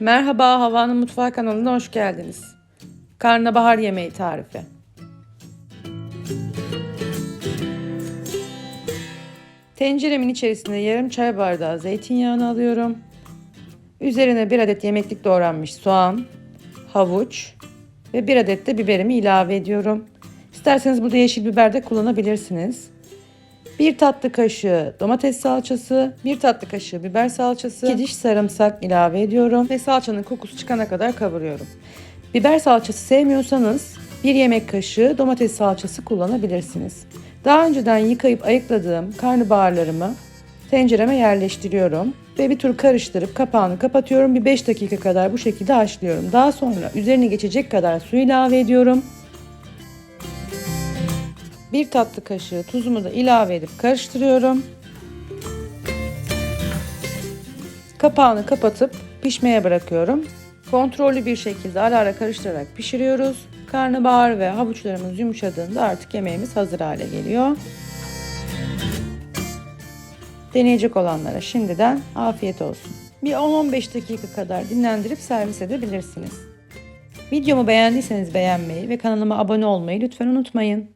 Merhaba Hava'nın Mutfağı kanalına hoş geldiniz. Karnabahar yemeği tarifi. Tenceremin içerisine yarım çay bardağı zeytinyağını alıyorum. Üzerine bir adet yemeklik doğranmış soğan, havuç ve bir adet de biberimi ilave ediyorum. İsterseniz burada yeşil biber de kullanabilirsiniz. Bir tatlı kaşığı domates salçası, bir tatlı kaşığı biber salçası, 2 diş sarımsak ilave ediyorum ve salçanın kokusu çıkana kadar kavuruyorum. Biber salçası sevmiyorsanız bir yemek kaşığı domates salçası kullanabilirsiniz. Daha önceden yıkayıp ayıkladığım karnabaharlarımı tencereme yerleştiriyorum ve bir tur karıştırıp kapağını kapatıyorum. Bir 5 dakika kadar bu şekilde haşlıyorum. Daha sonra üzerine geçecek kadar su ilave ediyorum. Bir tatlı kaşığı tuzumu da ilave edip karıştırıyorum. Kapağını kapatıp pişmeye bırakıyorum. Kontrollü bir şekilde ara ara karıştırarak pişiriyoruz. Karnabahar ve havuçlarımız yumuşadığında artık yemeğimiz hazır hale geliyor. Deneyecek olanlara şimdiden afiyet olsun. Bir 10-15 dakika kadar dinlendirip servis edebilirsiniz. Videomu beğendiyseniz beğenmeyi ve kanalıma abone olmayı lütfen unutmayın.